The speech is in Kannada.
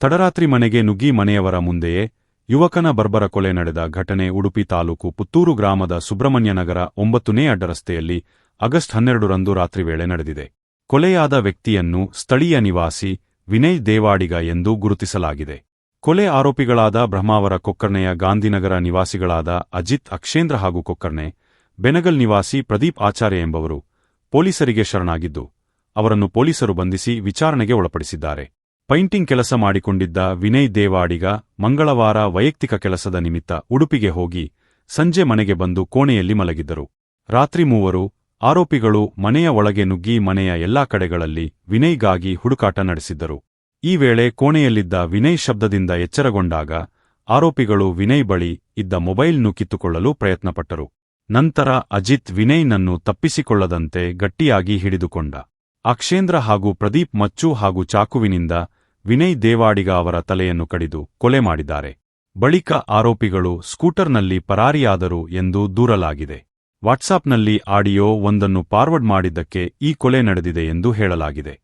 ತಡರಾತ್ರಿ ಮನೆಗೆ ನುಗ್ಗಿ ಮನೆಯವರ ಮುಂದೆಯೇ ಯುವಕನ ಬರ್ಬರ ಕೊಲೆ ನಡೆದ ಘಟನೆ ಉಡುಪಿ ತಾಲೂಕು ಪುತ್ತೂರು ಗ್ರಾಮದ ಸುಬ್ರಹ್ಮಣ್ಯನಗರ ಒಂಬತ್ತನೇ ಅಡ್ಡರಸ್ತೆಯಲ್ಲಿ ಆಗಸ್ಟ್ ಹನ್ನೆರಡರಂದು ರಾತ್ರಿ ವೇಳೆ ನಡೆದಿದೆ. ಕೊಲೆಯಾದ ವ್ಯಕ್ತಿಯನ್ನು ಸ್ಥಳೀಯ ನಿವಾಸಿ ವಿನಯ್ ದೇವಾಡಿಗ ಎಂದು ಗುರುತಿಸಲಾಗಿದೆ. ಕೊಲೆ ಆರೋಪಿಗಳಾದ ಬ್ರಹ್ಮಾವರ ಕೊಕ್ಕರ್ಣೆಯ ಗಾಂಧಿನಗರ ನಿವಾಸಿಗಳಾದ ಅಜಿತ್ ಅಕ್ಷೇಂದ್ರ ಹಾಗೂ ಕೊಕ್ಕರ್ಣೆ, ಬೆನಗಲ್ ನಿವಾಸಿ ಪ್ರದೀಪ್ ಆಚಾರ್ಯ ಎಂಬವರು ಪೊಲೀಸರಿಗೆ ಶರಣಾಗಿದ್ದು, ಅವರನ್ನು ಪೊಲೀಸರು ಬಂಧಿಸಿ ವಿಚಾರಣೆಗೆ ಒಳಪಡಿಸಿದ್ದಾರೆ. ಪೈಂಟಿಂಗ್ ಕೆಲಸ ಮಾಡಿಕೊಂಡಿದ್ದ ವಿನಯ್ ದೇವಾಡಿಗ ಮಂಗಳವಾರ ವೈಯಕ್ತಿಕ ಕೆಲಸದ ನಿಮಿತ್ತ ಉಡುಪಿಗೆ ಹೋಗಿ ಸಂಜೆ ಮನೆಗೆ ಬಂದು ಕೋಣೆಯಲ್ಲಿ ಮಲಗಿದ್ದರು. ರಾತ್ರಿ ಮೂವರು ಆರೋಪಿಗಳು ಮನೆಯ ಒಳಗೆ ನುಗ್ಗಿ ಮನೆಯ ಎಲ್ಲಾ ಕಡೆಗಳಲ್ಲಿ ವಿನಯ್ಗಾಗಿ ಹುಡುಕಾಟ ನಡೆಸಿದ್ದರು. ಈ ವೇಳೆ ಕೋಣೆಯಲ್ಲಿದ್ದ ವಿನಯ್ ಶಬ್ದದಿಂದ ಎಚ್ಚರಗೊಂಡಾಗ ಆರೋಪಿಗಳು ವಿನಯ್ ಬಳಿ ಇದ್ದ ಮೊಬೈಲ್ನು ಕಿತ್ತುಕೊಳ್ಳಲು ಪ್ರಯತ್ನಪಟ್ಟರು. ನಂತರ ಅಜಿತ್ ವಿನಯ್ನನ್ನು ತಪ್ಪಿಸಿಕೊಳ್ಳದಂತೆ ಗಟ್ಟಿಯಾಗಿ ಹಿಡಿದುಕೊಂಡ. ಅಕ್ಷೇಂದ್ರ ಹಾಗೂ ಪ್ರದೀಪ್ ಮಚ್ಚು ಹಾಗೂ ಚಾಕುವಿನಿಂದ ವಿನಯ್ ದೇವಾಡಿಗ ಅವರ ತಲೆಯನ್ನು ಕಡಿದು ಕೊಲೆ ಮಾಡಿದ್ದಾರೆ. ಬಳಿಕ ಆರೋಪಿಗಳು ಸ್ಕೂಟರ್ನಲ್ಲಿ ಪರಾರಿಯಾದರು ಎಂದು ದೂರಲಾಗಿದೆ. ವಾಟ್ಸಾಪ್ನಲ್ಲಿ ಆಡಿಯೋ ಒಂದನ್ನು ಫಾರ್ವರ್ಡ್ ಮಾಡಿದ್ದಕ್ಕೆ ಈ ಕೊಲೆ ನಡೆದಿದೆ ಎಂದು ಹೇಳಲಾಗಿದೆ.